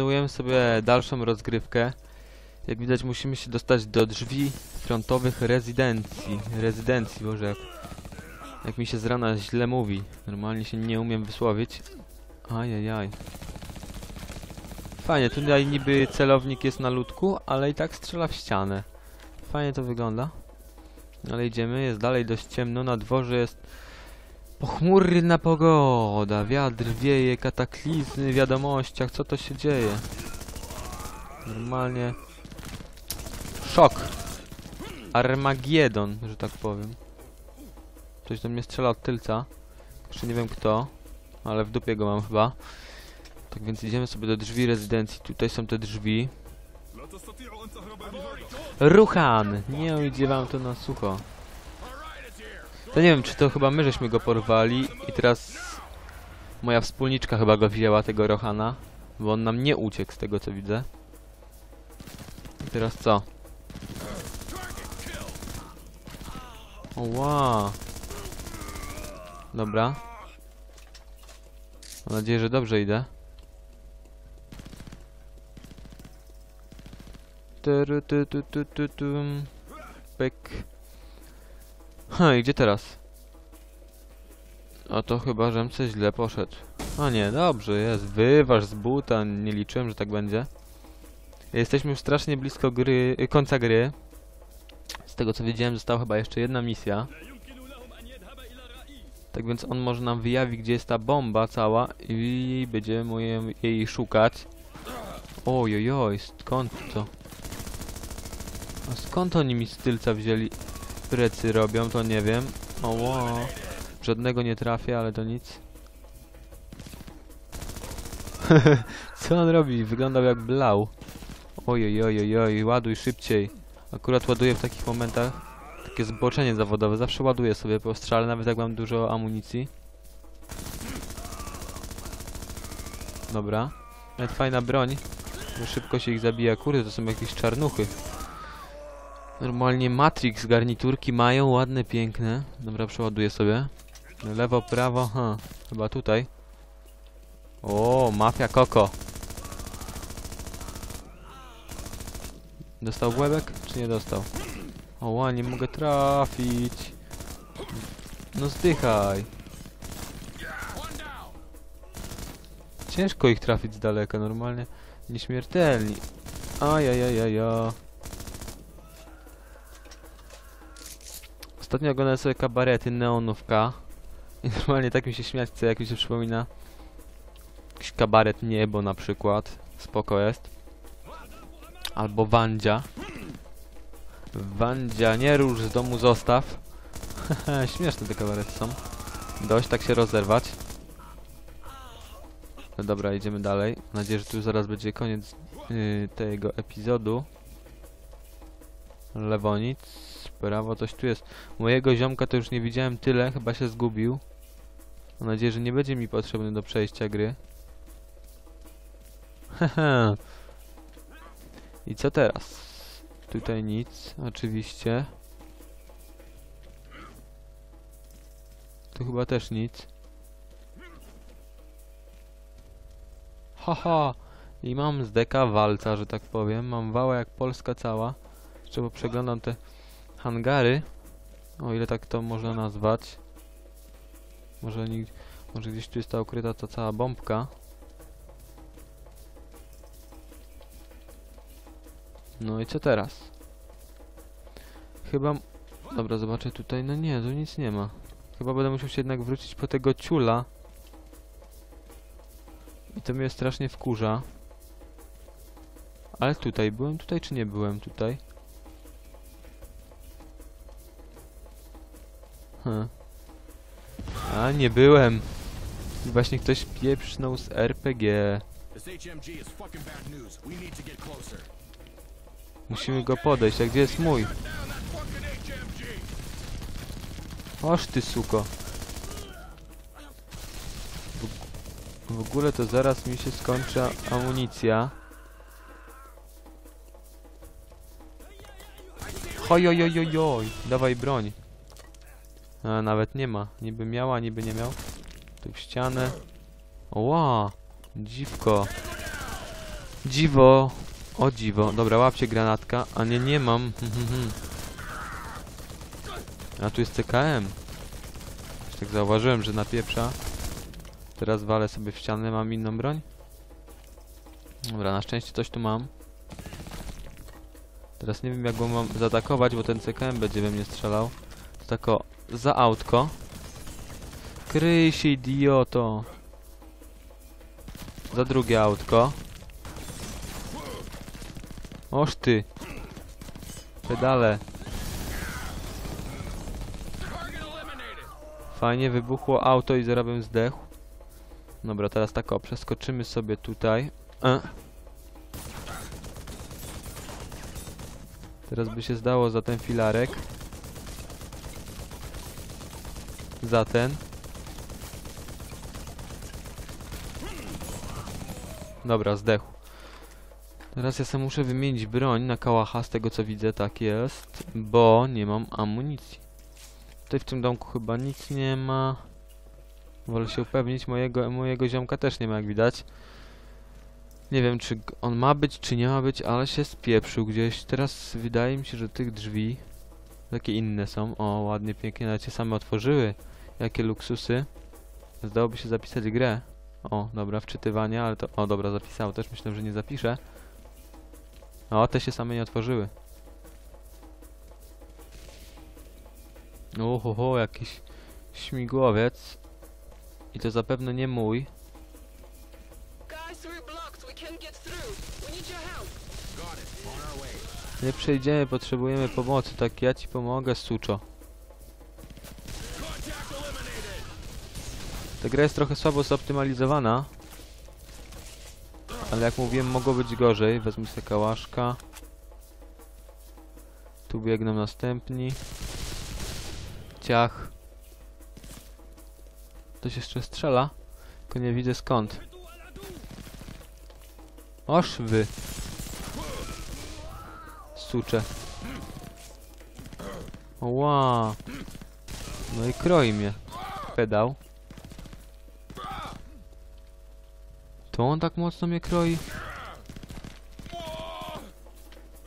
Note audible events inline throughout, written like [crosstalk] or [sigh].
Kontynuujemy sobie dalszą rozgrywkę. Jak widać musimy się dostać do drzwi frontowych rezydencji. Rezydencji, boże jak, jak mi się z rana źle mówi. Normalnie się nie umiem wysłowić. Ajajaj. Fajnie, tutaj niby celownik jest na ludku, ale i tak strzela w ścianę. Fajnie to wygląda. Ale idziemy, jest dalej dość ciemno, na dworze jest Pochmurna pogoda, wiatr wieje, kataklizmy w wiadomościach, co to się dzieje? Normalnie... Szok! Armagiedon, że tak powiem. Ktoś do mnie strzela od tylca. Jeszcze nie wiem kto, ale w dupie go mam chyba. Tak więc idziemy sobie do drzwi rezydencji. Tutaj są te drzwi. Ruchan! Nie idzie wam to na sucho. To nie wiem, czy to chyba my żeśmy go porwali i teraz moja wspólniczka chyba go wzięła, tego Rohana, bo on nam nie uciekł z tego co widzę. I teraz co? Ła. Dobra. Mam nadzieję, że dobrze idę. Ty, tu, tu, tu, tum. Pyk. Ha, gdzie teraz? O to chyba, żem coś źle poszedł. A nie, dobrze, jest. Wyważ z buta, nie liczyłem, że tak będzie. Jesteśmy już strasznie blisko gry, y, końca gry. Z tego co wiedziałem, została chyba jeszcze jedna misja. Tak więc on może nam wyjawić gdzie jest ta bomba cała i będziemy jej szukać. Ojojoj, skąd to? A skąd oni mi z tylca wzięli? Precy robią, to nie wiem. Oło. Żadnego nie trafię, ale to nic. [laughs] Co on robi? Wyglądał jak blau. Ojojojojoj, ładuj szybciej. Akurat ładuję w takich momentach. Takie zboczenie zawodowe. Zawsze ładuję sobie po strzale, nawet jak mam dużo amunicji. Dobra. Nawet fajna broń. Bo szybko się ich zabija. Kurde, to są jakieś czarnuchy. Normalnie Matrix garniturki mają, ładne, piękne. Dobra, przeładuję sobie. Lewo, prawo, ha. Chyba tutaj. O, mafia koko. Dostał w łebek, czy nie dostał? Oła, nie mogę trafić. No zdychaj. Ciężko ich trafić z daleka, normalnie nieśmiertelni. Ajajajaja. Ostatnio oglądałem sobie kabarety Neonówka. I normalnie tak mi się śmiać chce, jak mi się przypomina. Jakiś kabaret Niebo na przykład. Spoko jest. Albo Wandzia. Wandzia, nie rusz z domu zostaw. [laughs] Śmieszne te kabarety są. Dość tak się rozerwać. No dobra, idziemy dalej. Mam nadzieję, że tu zaraz będzie koniec yy, tego epizodu. Lewo nic, prawo coś tu jest. Mojego ziomka to już nie widziałem tyle, chyba się zgubił. Mam nadzieję, że nie będzie mi potrzebny do przejścia gry. Haha. I co teraz? Tutaj nic, oczywiście. Tu chyba też nic. Haha! I mam z deka walca, że tak powiem. Mam wała jak Polska cała. Jeszcze bo przeglądam te hangary. O ile tak to można nazwać. Może, nig- może gdzieś tu jest ta ukryta ta cała bombka. No i co teraz? Chyba... Dobra, zobaczę tutaj. No nie, tu nic nie ma. Chyba będę musiał się jednak wrócić po tego ciula. I to mnie strasznie wkurza. Ale tutaj, byłem tutaj czy nie byłem tutaj? A, nie byłem. I właśnie ktoś pieprznął z RPG. Musimy go podejść, a gdzie jest mój? Oż ty suko. W, ogóle to zaraz mi się skończy amunicja. Hojojojojoj, dawaj broń. A, nawet nie ma. Niby miała, niby nie miał. Tu w ścianę. Oła, dziwko. Dziwo. O dziwo. Dobra, łapcie granatka. A nie, nie mam. [laughs] A tu jest CKM. Już tak zauważyłem, że napieprza. Teraz walę sobie w ścianę. Mam inną broń? Dobra, na szczęście coś tu mam. Teraz nie wiem jak go mam zaatakować, bo ten CKM będzie we mnie strzelał. To tak o, za autko. Kryj się, idioto. Za drugie autko. Oż ty. Pedale. Fajnie wybuchło auto i zaraz bym zdechł. Dobra, teraz tak o, przeskoczymy sobie tutaj. E. Teraz by się zdało za ten filarek. Za ten. Dobra, zdechł. Teraz ja sobie muszę wymienić broń na kałacha, z tego co widzę tak jest, bo nie mam amunicji. Tutaj w tym domku chyba nic nie ma. Wolę się upewnić, mojego, mojego ziomka też nie ma jak widać. Nie wiem czy on ma być, czy nie ma być, ale się spieprzył gdzieś. Teraz wydaje mi się, że tych drzwi takie inne są. O, ładnie, pięknie, nawet się same otworzyły. Jakie luksusy. Zdałoby się zapisać grę. O, dobra, wczytywanie, ale to... O, dobra, zapisało też, myślę, że nie zapiszę. O, te się same nie otworzyły. Ohoho, jakiś śmigłowiec. I to zapewne nie mój. Nie przejdziemy, potrzebujemy pomocy, tak ja ci pomogę, suczo. Ta gra jest trochę słabo zoptymalizowana. Ale jak mówiłem, mogło być gorzej. Wezmę sobie kałaszka. Tu biegną następni. Ciach. Ktoś jeszcze strzela? Tylko nie widzę skąd. Oż wy. Sucze. Ła. No i kroi mnie. Pedał. To on tak mocno mnie kroi?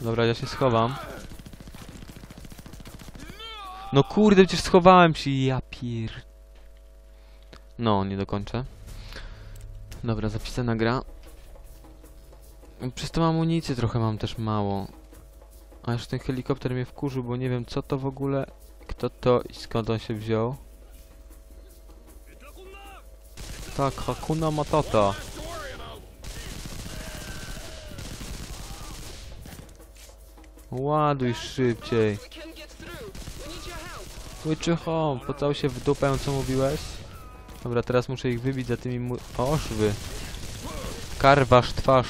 Dobra, ja się schowam. No kurde, przecież schowałem się, ja pier... No, nie dokończę. Dobra, zapisana gra. Przez tą amunicję trochę mam też mało. A już ten helikopter mnie wkurzył, bo nie wiem co to w ogóle... Kto to i skąd on się wziął. Tak, Hakuna Matata. Ładuj szybciej. Help. Łyczycho, pocał się w dupę, co mówiłeś? Dobra, teraz muszę ich wybić za tymi mu... Ożwy. Karwasz twarz.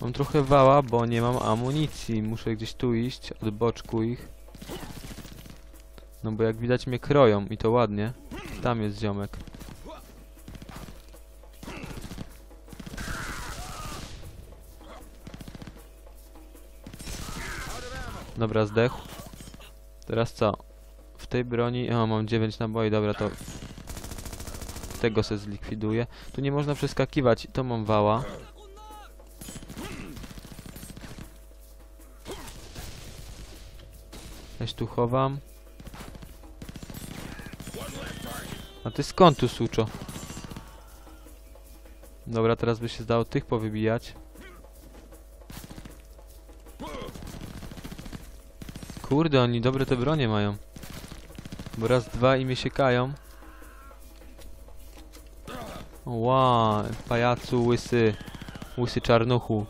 Mam trochę wała, bo nie mam amunicji. Muszę gdzieś tu iść, od boczku ich. No bo jak widać mnie kroją i to ładnie. Tam jest ziomek. Dobra, zdechł. Teraz co? W tej broni... O, mam 9 naboi, dobra, to... Tego se zlikwiduję. Tu nie można przeskakiwać, to mam wała. Ja się tu chowam. A ty skąd tu, suczo? Dobra, teraz by się zdało tych powybijać. Kurde, oni dobre te bronie mają. Bo raz, dwa i mnie siekają. Ła, pajacu łysy. Łysy czarnuchu.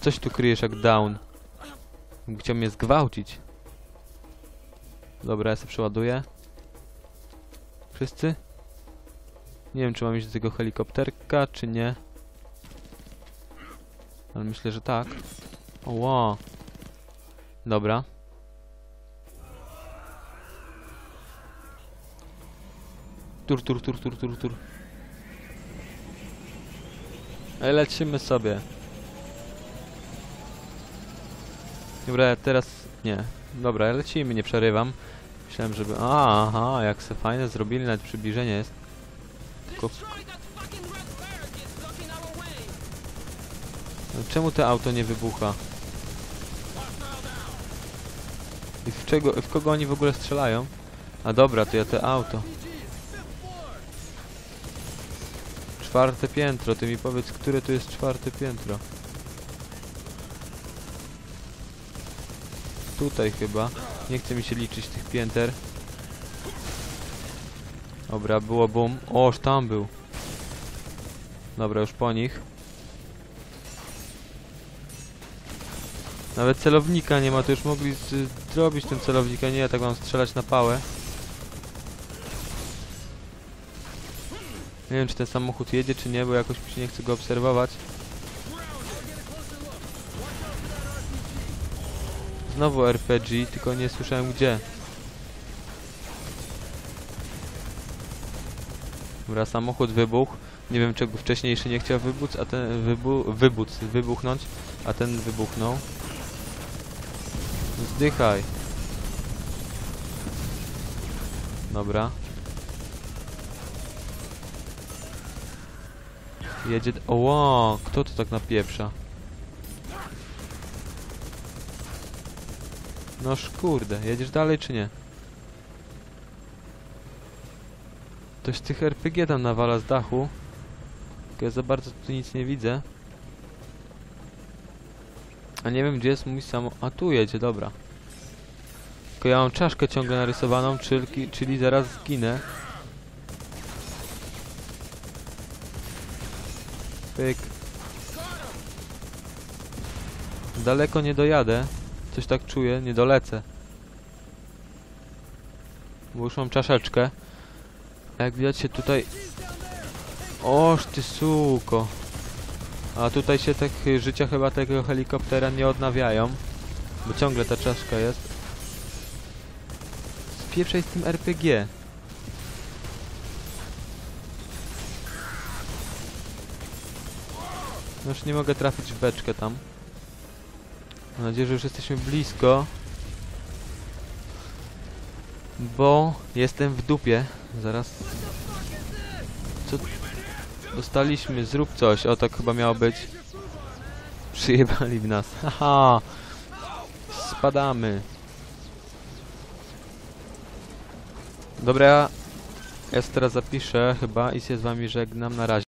Coś tu kryjesz jak down. Chciał mnie zgwałcić. Dobra, ja sobie przeładuję. Wszyscy? Nie wiem, czy mam iść do tego helikopterka, czy nie. Ale myślę, że tak. O, wow. Dobra. Tur, tur, tur, tur, tur, tur. Lecimy sobie. Dobra, teraz... Nie. Dobra, lecimy, nie przerywam. Myślałem, żeby... Aha, jak se fajne zrobili, nawet przybliżenie jest. tylko... Czemu to auto nie wybucha? I w, czego, w kogo oni w ogóle strzelają? A dobra, to ja te auto. Czwarte piętro, ty mi powiedz, które to jest czwarte piętro. Tutaj chyba. Nie chce mi się liczyć tych pięter. Dobra, było boom. Oż tam był. Dobra, już po nich. Nawet celownika nie ma, to już mogli z- zrobić ten celownik, a nie ja tak mam strzelać na pałę. Nie wiem czy ten samochód jedzie czy nie, bo jakoś mi się nie chce go obserwować. Znowu RPG, tylko nie słyszałem gdzie. Dobra, samochód wybuchł. Nie wiem czego wcześniejszy nie chciał wybuc, a ten wybu wybuc, wybuchnąć, a ten wybuchnął. Zdychaj. Dobra. Jedzie... O, kto to tak napieprza? Noż kurde, jedziesz dalej czy nie? Ktoś tych RPG tam nawala z dachu. Tylko ja za bardzo tu nic nie widzę. A nie wiem gdzie jest mój samo... A tu jedzie, dobra. Tylko ja mam czaszkę ciągle narysowaną, czyli, czyli zaraz zginę. Pyk. Daleko nie dojadę. Coś tak czuję, nie dolecę. Bo już mam czaszeczkę. A jak widać się tutaj... Oż ty suko. A tutaj się tak życia chyba tego helikoptera nie odnawiają. Bo ciągle ta czaszka jest. Spieprzaj z tym RPG. No już nie mogę trafić w beczkę tam. Mam nadzieję, że już jesteśmy blisko. Bo jestem w dupie. Zaraz. Co? Dostaliśmy, zrób coś. O, tak chyba miało być. Przyjebali w nas. [laughs] Haha. Spadamy. Dobra, ja, teraz zapiszę chyba i się z wami żegnam na razie.